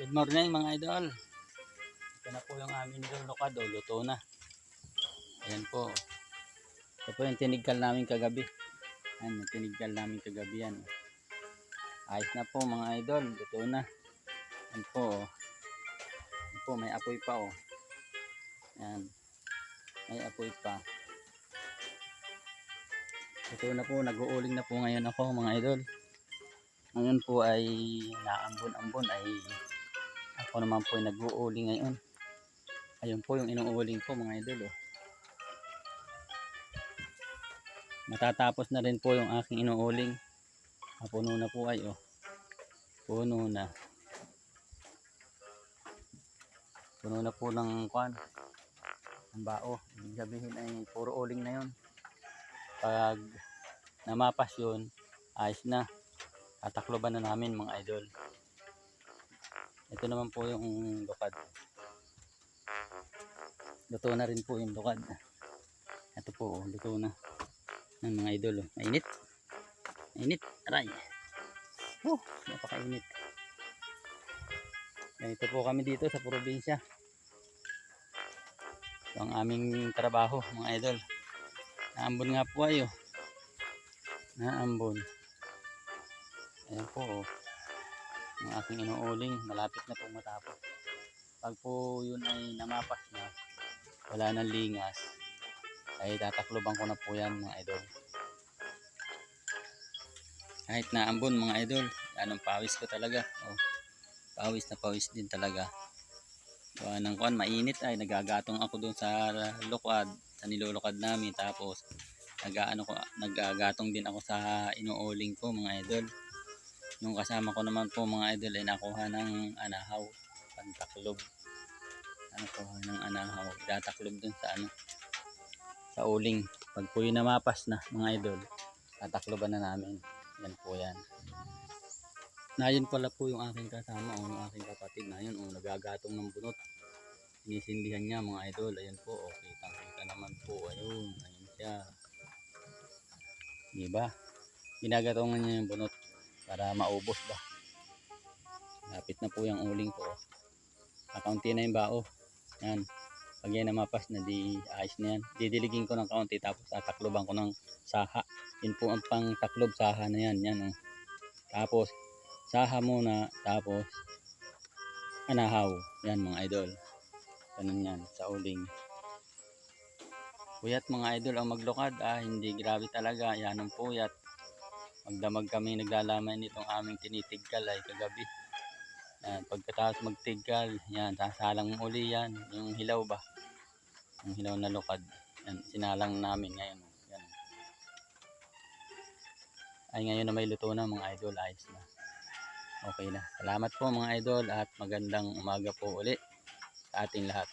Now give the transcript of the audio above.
Good morning mga idol. Ito na po yung aming nilulukad o luto na. Ayan po. Ito po yung tinigkal namin kagabi. Ayan yung tinigkal namin kagabi yan. Ayos na po mga idol. Luto na. Ayan po. oh. Ayan po may apoy pa oh. Ayan. May apoy pa. Ito na po. Nag-uuling na po ngayon ako mga idol. Ngayon po ay naambon-ambon ay ako naman po ay nag-uuling ngayon. Ayun po yung inuuling ko mga idol. Oh. Matatapos na rin po yung aking inuuling. Puno na po ay oh. Puno na. Puno na po ng kwan. Ang bao. Ibig sabihin ay puro uling na yun. Pag namapas yun, ayos na. Tatakloban na namin mga idol. Ito naman po yung lukad. Luto na rin po yung lukad. Ito po, luto na. Ng mga idol. Mainit. Mainit. Aray. Oh, napakainit. Ganito po kami dito sa probinsya. Ito ang aming trabaho mga idol. Naambon nga po ayo. Naambon. Ayan po oh. Ang aking inuuling. Malapit na pong matapos. Pag po yun ay namapas na, wala nang lingas, ay tatakloban ko na po yan mga idol. Kahit naambon mga idol, yan ang pawis ko talaga. Oh, pawis na pawis din talaga. Gawa ng kuan, mainit ay nagagatong ako dun sa lukad, sa nilulukad namin. Tapos, nagaano ko, nagagatong din ako sa inuuling ko mga idol. Yung kasama ko naman po mga idol ay nakuha ng anahaw, pantaklob. Ano ko ng anahaw, tataklob dun sa ano, sa uling. Pag po yun namapas na mga idol, tatakloban na namin. Yan po yan. Na yun pala po yung aking kasama o yung aking kapatid na yun o nagagatong ng bunot. Sinisindihan niya mga idol. Ayan po o kitang kita naman po. Ayun, ayun siya. Diba? Ginagatongan niya yung bunot para maubos ba. Lapit na po yung uling ko. Kakaunti na yung bao. Yan. Pag yan namapas na di ayos na yan. Didiligin ko ng kaunti tapos tatakloban ko ng saha. Yun po ang pang taklob saha na yan. Yan oh. Tapos saha muna tapos anahaw. Yan mga idol. Ganun yan sa uling. Puyat mga idol ang maglukad. Ah, hindi grabe talaga. Yan ang puyat. Magdamag kami naglalaman nitong aming tinitigkal ay kagabi. Yan, pagkatapos magtigkal, yan, sasalang uli yan, yung hilaw ba? Yung hilaw na lukad. Yan, sinalang namin ngayon. Yan. Ay ngayon na may luto na mga idol, ayos na. Okay na. Salamat po mga idol at magandang umaga po uli sa ating lahat.